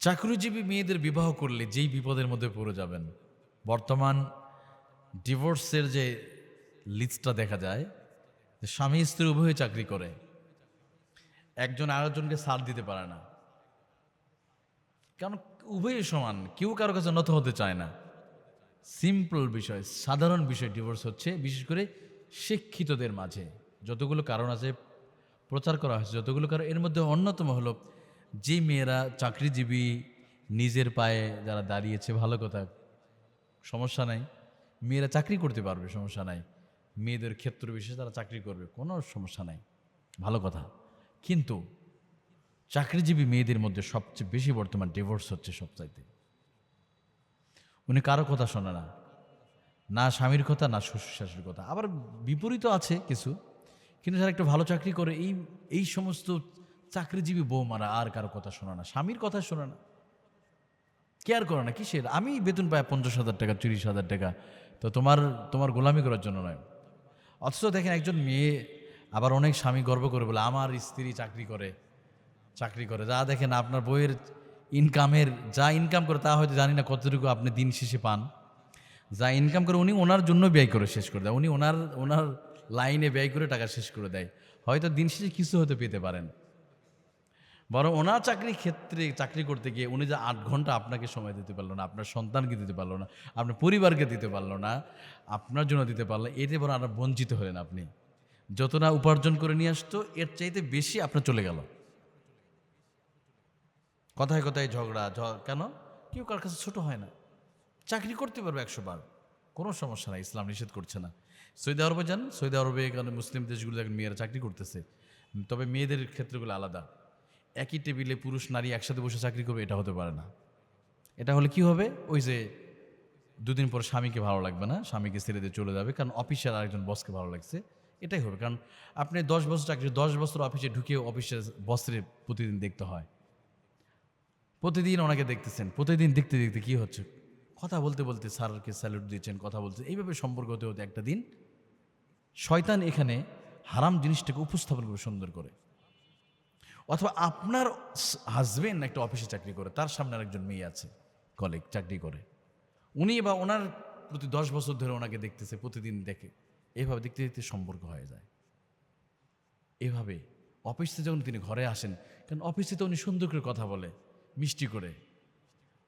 চাকরিজীবী মেয়েদের বিবাহ করলে যেই বিপদের মধ্যে পড়ে যাবেন? বর্তমান ডিভোর্সের যে লিস্টটা দেখা যায় স্বামী স্ত্রী উভয়ে চাকরি করে। একজন আরেকজনকে সার দিতে পারে না। কারণ উভয়ই সমান, কেউ কারও কাছে নত হতে চায় না। সিম্পল বিষয়, সাধারণ বিষয় ডিভোর্স হচ্ছে, বিশেষ করে শিক্ষিতদের মাঝে। যতগুলো কারণ আছে, প্রচার করা হয়েছে, যতগুলো কারণ, এর মধ্যে অন্যতম হলো যে মেয়েরা চাকরিজীবী নিজের পায়ে যারা দাঁড়িয়েছে, ভালো কথা, সমস্যা নাই। মেয়েরা চাকরি করতে পারবে, সমস্যা নাই। মেয়েদের ক্ষেত্র বিশেষে তারা চাকরি করবে, কোনো সমস্যা নাই। ভালো কথা। কিন্তু চাকরিজীবী মেয়েদের মধ্যে সবচেয়ে বেশি বর্তমান ডিভোর্স হচ্ছে সবচাইতে। উনি কারও কথা শোনে না। না স্বামীর কথা, না শ্বশুর শাশুড়ির কথা। আবার বিপরীত আছে কিছু। কিন্তু যারা একটু ভালো চাকরি করে, এই এই সমস্ত চাকরিজীবী বৌমারা আর কারও কথা শোনে না, স্বামীর কথা শোনে না। কেয়ার করে না, কিসের? আমি বেতন পাই পঞ্চাশ হাজার টাকা, তিরিশ হাজার টাকা, তো তোমার তোমার গোলামি করার জন্য নয়। অথচ দেখেন একজন মেয়ে আবার অনেক স্বামী গর্ব করে বলে, আমার স্ত্রী চাকরি করে চাকরি করে। যা দেখেন আপনার বইয়ের ইনকামের, যা ইনকাম করে তা হয়তো জানি না কতটুকু আপনি দিন শেষে পান। যা ইনকাম করে উনি ওনার জন্য ব্যয় করে শেষ করে দেয়। উনি ওনার ওনার লাইনে ব্যয় করে টাকা শেষ করে দেয়। হয়তো দিন শেষে কিছু হতে পেতে পারেন। বরং ওনার চাকরির ক্ষেত্রে চাকরি করতে গিয়ে উনি যে আট ঘণ্টা আপনাকে সময় দিতে পারল না, আপনার সন্তানকে দিতে পারল না, আপনার পরিবারকে দিতে পারল না, আপনার জন্য দিতে পারল এতে বরং আরও বঞ্চিত হলেন আপনি। যত না উপার্জন করে নিয়ে আসতো, এর চাইতে বেশি আপনার চলে গেল। কথায় কথায় ঝগড়া কেন? কেউ কার কাছে ছোটো হয় না। চাকরি করতে পারবে একশো বার, কোনো সমস্যা নাই, ইসলাম নিষেধ করছে না। সৌদি আরবে যান, সৌদি আরবে এখানে মুসলিম দেশগুলো মেয়েরা চাকরি করতেছে। তবে মেয়েদের ক্ষেত্রগুলো আলাদা। একই টেবিলে পুরুষ নারী একসাথে বসে চাকরি করবে, এটা হতে পারে না। এটা হলে কি হবে? ওই যে দুদিন পর স্বামীকে ভালো লাগবে না, স্বামীকে ছেড়ে দিয়ে চলে যাবে, কারণ অফিসের আরেকজন বসকে ভালো লাগছে। এটাই হবে, কারণ আপনি দশ বছর চাকরি, দশ বছর অফিসে ঢুকে অফিসের বসের প্রতিদিন দেখতে হয়। প্রতিদিন ওনাকে দেখতেছেন, প্রতিদিন দেখতে দেখতে কি হচ্ছে? কথা বলতে বলতে স্যারকে স্যালুট দিচ্ছেন, কথা বলতে এইভাবে সম্পর্ক হতে হতে একটা দিন শয়তান এখানে হারাম জিনিসটাকে উপস্থাপন করে সুন্দর করে। অথবা আপনার হাজবেন্ড একটা অফিসে চাকরি করে, তার সামনে আরেকজন মেয়ে আছে কলিগ চাকরি করে। উনি বা ওনার প্রতি দশ বছর ধরে ওনাকে দেখতেছে, প্রতিদিন দেখে। এভাবে দেখতে দেখতে সম্পর্ক হয়ে যায়। এভাবে অফিস যখন তিনি ঘরে আসেন, কারণ অফিসে তো উনি সুন্দর করে কথা বলে, মিষ্টি করে।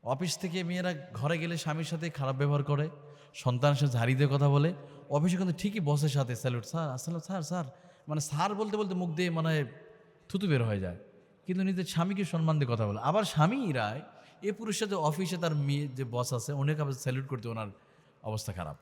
অফিস থেকে মেয়েরা ঘরে গেলে স্বামীর সাথে খারাপ ব্যবহার করে, সন্তানের সাথে ঝাড়ি দিয়ে কথা বলে। অফিসে কিন্তু ঠিকই বসের সাথে স্যালুট স্যার আসলে স্যার স্যার মানে স্যার বলতে বলতে মুখ দিয়ে মানে থুতু বের হয়ে যায়। কিন্তু নিজের স্বামীকে সম্মান দিয়ে কথা বলে। আবার স্বামী রায়, এ পুরুষের সাথে অফিসে তার মেয়ে যে বস আছে, অনেক আবার স্যালুট করতে ওনার অবস্থা খারাপ।